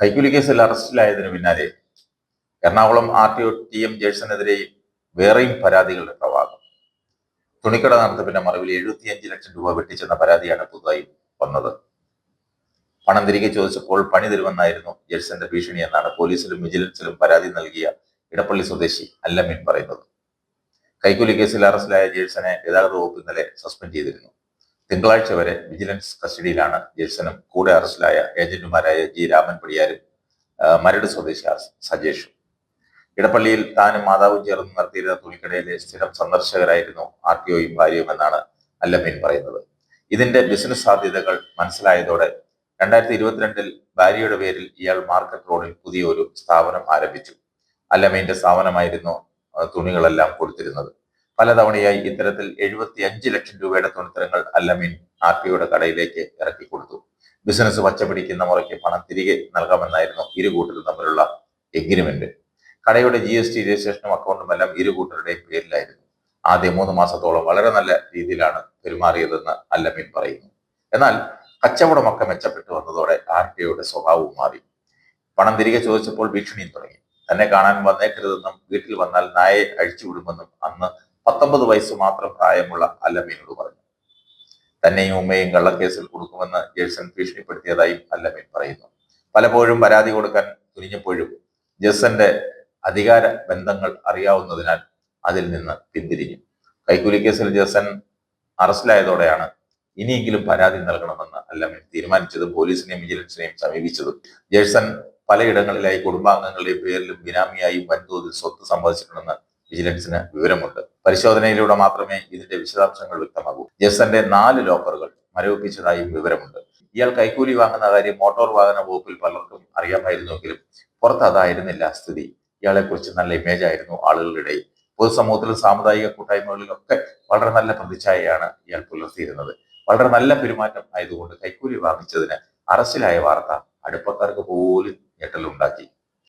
കൈക്കൂലി കേസിൽ അറസ്റ്റിലായതിനു പിന്നാലെ Ernakulam R T O T M ജേഴ്സനെതിരെ വേറെയും പരാതികളുടെ പ്രവാഹം. തുണിക്കട നടത്തിപ്പിന്റെ മറവിൽ എഴുപത്തിയഞ്ച് ലക്ഷം രൂപ വെട്ടിച്ചെന്ന പരാതിയാണ് പുതുതായി വന്നത്. പണം തിരികെ ചോദിച്ചപ്പോൾ പണി തരുമെന്നായിരുന്നു ജേഴ്സന്റെ ഭീഷണി എന്നാണ് പോലീസിലും വിജിലൻസിലും പരാതി നൽകിയ ഇടപ്പള്ളി സ്വദേശി അല്ലമീൻ പറയുന്നത്. കൈക്കൂലി കേസിൽ അറസ്റ്റിലായ ജേഴ്സനെ ഗതാഗത വകുപ്പ് ഇന്നലെ സസ്പെൻഡ് ചെയ്തിരുന്നു. തിങ്കളാഴ്ച വരെ വിജിലൻസ് കസ്റ്റഡിയിലാണ് ജേസനും കൂടെ അറസ്റ്റിലായ ഏജന്റുമാരായ ജി രാമൻ പിടിയാരും മരട് സ്വദേശി സജേഷും. ഇടപ്പള്ളിയിൽ താനും മാതാവും ചേർന്ന് നടത്തിയിരുന്ന തുണിക്കടയിലെ സ്ഥിരം സന്ദർശകരായിരുന്നു ആർ ടി ഒയും ഭാര്യയും എന്നാണ് അല്ലമ്മീൻ പറയുന്നത്. ഇതിന്റെ ബിസിനസ് സാധ്യതകൾ മനസ്സിലായതോടെ രണ്ടായിരത്തി ഇരുപത്തിരണ്ടിൽ ഭാര്യയുടെ പേരിൽ ഇയാൾ മാർക്കറ്റ് റോഡിൽ പുതിയൊരു സ്ഥാപനം ആരംഭിച്ചു. അല്ലമ്മീന്റെ സ്ഥാപനമായിരുന്നു തുണികളെല്ലാം കൊടുത്തിരുന്നത്. പലതവണയായി ഇത്തരത്തിൽ എഴുപത്തി അഞ്ച് ലക്ഷം രൂപയുടെ തുണിത്തരങ്ങൾ അല്ലമീൻ ആർ പിയുടെ കടയിലേക്ക് ഇറക്കി കൊടുത്തു ബിസിനസ് വച്ചപിടിക്കുന്ന മുറയ്ക്ക് പണം തിരികെ നൽകാമെന്നായിരുന്നു ഇരു കൂട്ടരും തമ്മിലുള്ള എഗ്രിമെന്റ്. കടയുടെ ജി എസ് ടി രജിസ്ട്രേഷനും അക്കൗണ്ടും എല്ലാം ഇരു കൂട്ടരുടെയും പേരിലായിരുന്നു. ആദ്യ മൂന്ന് മാസത്തോളം വളരെ നല്ല രീതിയിലാണ് പെരുമാറിയതെന്ന് അല്ലമീൻ പറയുന്നു. എന്നാൽ കച്ചവടമൊക്കെ മെച്ചപ്പെട്ടു വന്നതോടെ ആർ പി സ്വഭാവവും മാറി. പണം തിരികെ ചോദിച്ചപ്പോൾ ഭീഷണിയും തുടങ്ങി. തന്നെ കാണാൻ വന്നേക്കരുതെന്നും വീട്ടിൽ വന്നാൽ നായയെ അഴിച്ചുവിടുമെന്നും അന്ന് പത്തൊമ്പത് വയസ്സ് മാത്രം പ്രായമുള്ള അല്ലമീനോട് പറഞ്ഞു. തന്നെയും ഉമ്മയും കള്ളക്കേസിൽ കൊടുക്കുമെന്ന് ജേഴ്സൺ ഭീഷണിപ്പെടുത്തിയതായും അല്ലമീൻ പറയുന്നു. പലപ്പോഴും പരാതി കൊടുക്കാൻ തുനിഞ്ഞപ്പോഴും ജസന്റെ അധികാര ബന്ധങ്ങൾ അറിയാവുന്നതിനാൽ അതിൽ നിന്ന് പിന്തിരിഞ്ഞു. കൈക്കൂലി കേസിൽ ജസൻ അറസ്റ്റിലായതോടെയാണ് ഇനിയെങ്കിലും പരാതി നൽകണമെന്ന് അല്ലമീൻ തീരുമാനിച്ചതും പോലീസിനെയും വിജിലൻസിനെയും സമീപിച്ചതും. ജേഴ്സൺ പലയിടങ്ങളിലായി കുടുംബാംഗങ്ങളുടെ പേരിലും ബിനാമിയായും വൻതോതിൽ സ്വത്ത് സമ്പാദിച്ചിട്ടുണ്ടെന്ന് വിജിലൻസിന് വിവരമുണ്ട്. പരിശോധനയിലൂടെ മാത്രമേ ഇതിന്റെ വിശദാംശങ്ങൾ വ്യക്തമാകൂ. ജസന്റെ നാല് ലോക്കറുകൾ മരവിപ്പിച്ചതായും വിവരമുണ്ട്. ഇയാൾ കൈക്കൂലി വാങ്ങുന്ന കാര്യം മോട്ടോർ വാഹന വകുപ്പിൽ പലർക്കും അറിയാമായിരുന്നുവെങ്കിലും പുറത്ത് അതായിരുന്നില്ല സ്ഥിതി. ഇയാളെ കുറിച്ച് നല്ല ഇമേജ് ആയിരുന്നു ആളുകളുടെ പൊതുസമൂഹത്തിലും സാമുദായിക കൂട്ടായ്മകളിലൊക്കെ വളരെ നല്ല പ്രതിച്ഛായയാണ് ഇയാൾ പുലർത്തിയിരുന്നത്. വളരെ നല്ല പെരുമാറ്റം ആയതുകൊണ്ട് കൈക്കൂലി വാങ്ങിച്ചതിന് അറസ്റ്റിലായ വാർത്ത അടുപ്പക്കാർക്ക് പോലും ഞെട്ടലുണ്ടാക്കി.